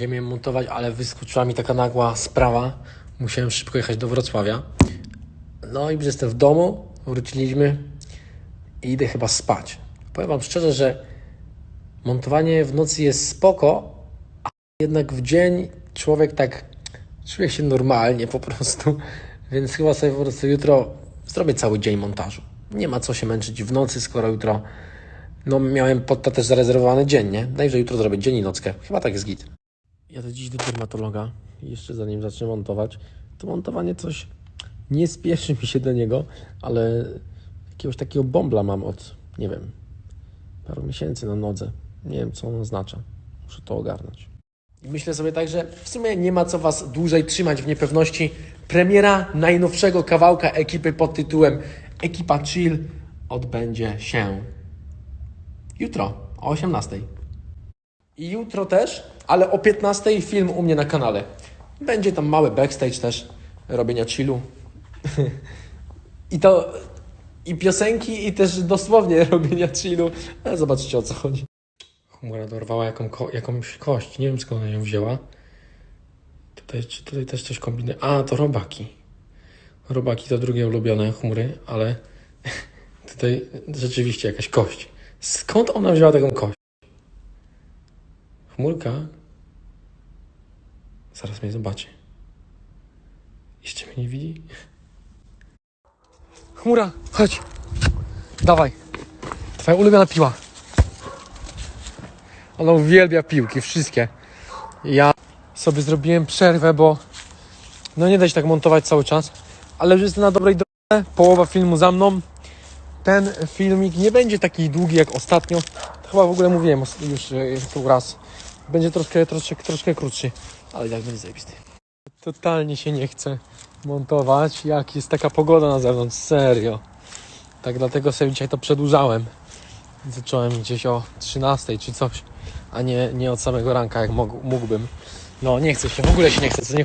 Miałem montować, ale wyskoczyła mi taka nagła sprawa. Musiałem szybko jechać do Wrocławia. No i już jestem w domu, wróciliśmy i idę chyba spać. Powiem Wam szczerze, że montowanie w nocy jest spoko, a jednak w dzień człowiek tak czuje się normalnie po prostu. Więc chyba sobie po prostu jutro zrobię cały dzień montażu. Nie ma co się męczyć w nocy, skoro jutro no miałem pod to też zarezerwowany dzień, nie? Najwyżej jutro zrobię dzień i nockę. Chyba tak jest git. Jadę dziś do dermatologa. Jeszcze zanim zacznę montować, to montowanie coś nie spieszy mi się do niego, ale jakiegoś takiego bombla mam od, nie wiem, paru miesięcy na nodze. Nie wiem, co on oznacza. Muszę to ogarnąć. I myślę sobie tak, że w sumie nie ma co Was dłużej trzymać w niepewności. Premiera najnowszego kawałka ekipy pod tytułem Ekipa Chill odbędzie się jutro o 18. I jutro też, ale o 15 film u mnie na kanale. Będzie tam mały backstage też robienia chillu. I to i piosenki, i też dosłownie robienia chillu. Ale zobaczcie o co chodzi. Chmura dorwała jaką, jakąś kość. Nie wiem skąd ona ją wzięła. Tutaj, czy tutaj też coś kombinuje? A, to robaki. Robaki to drugie ulubione chmury, ale tutaj rzeczywiście jakaś kość. Skąd ona wzięła taką kość? Chmurka? Zaraz mnie zobaczy. Jeszcze mnie nie widzi? Chmura, chodź. Dawaj. Twoja ulubiona piła. Ona uwielbia piłki, wszystkie. Ja sobie zrobiłem przerwę, bo no nie da się tak montować cały czas, ale już jestem na dobrej drodze. Połowa filmu za mną ten filmik nie będzie taki długi jak ostatnio. Chyba w ogóle mówiłem już, już tu raz. Będzie troszkę, troszkę, troszkę krótszy, ale jak będzie zajebisty. Totalnie się nie chce montować, jak jest taka pogoda na zewnątrz, serio. Tak dlatego sobie dzisiaj to przedłużałem. Zacząłem gdzieś o 13 czy coś, a nie, nie od samego ranka, jak mógłbym. No nie chce się, w ogóle się nie chce, co nie...